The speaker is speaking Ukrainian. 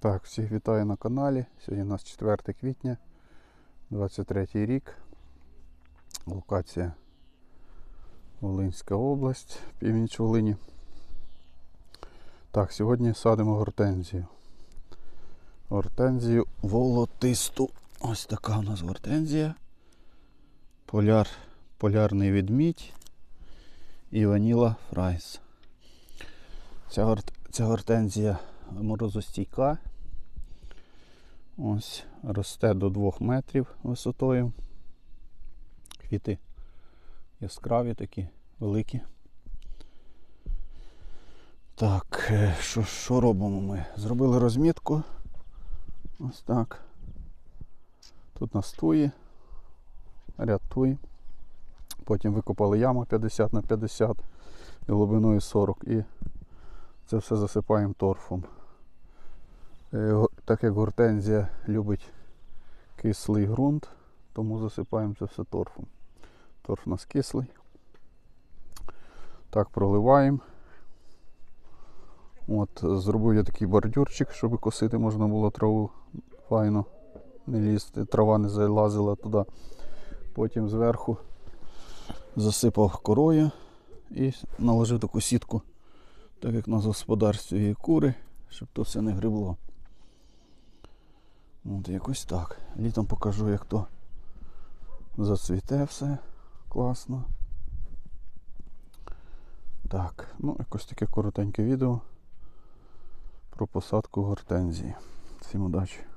Так, всіх вітаю на каналі. Сьогодні у нас 4 квітня, 23 рік. Локація Волинська область, північ Волині. Так, сьогодні садимо гортензію. Гортензію волотисту. Ось така у нас гортензія. Поляр, полярний відмідь і ваніла фрайс. Ця, ця гортензія морозостійка. Ось росте до 2 метрів висотою. Квіти яскраві такі, великі. Так, е, що, що робимо ми? Зробили розмітку. Ось так. Тут нас туї, ряд туї. Потім викопали яму 50 на 50 і глибиною 40 і це все засипаємо торфом. Е, Так як гортензія любить кислий ґрунт, тому засипаємо це все торфом. Торф у нас кислий. Так, проливаємо. От, зробив я такий бордюрчик, щоб косити можна було траву файно не лізти, трава не залазила туди. Потім зверху засипав корою і наложив таку сітку так як у господарстві є кури, щоб то все не грибло. От якось так. Літом покажу, як то зацвіте все класно. Так, ну якось таке коротеньке відео про посадку гортензії. Всім удачі!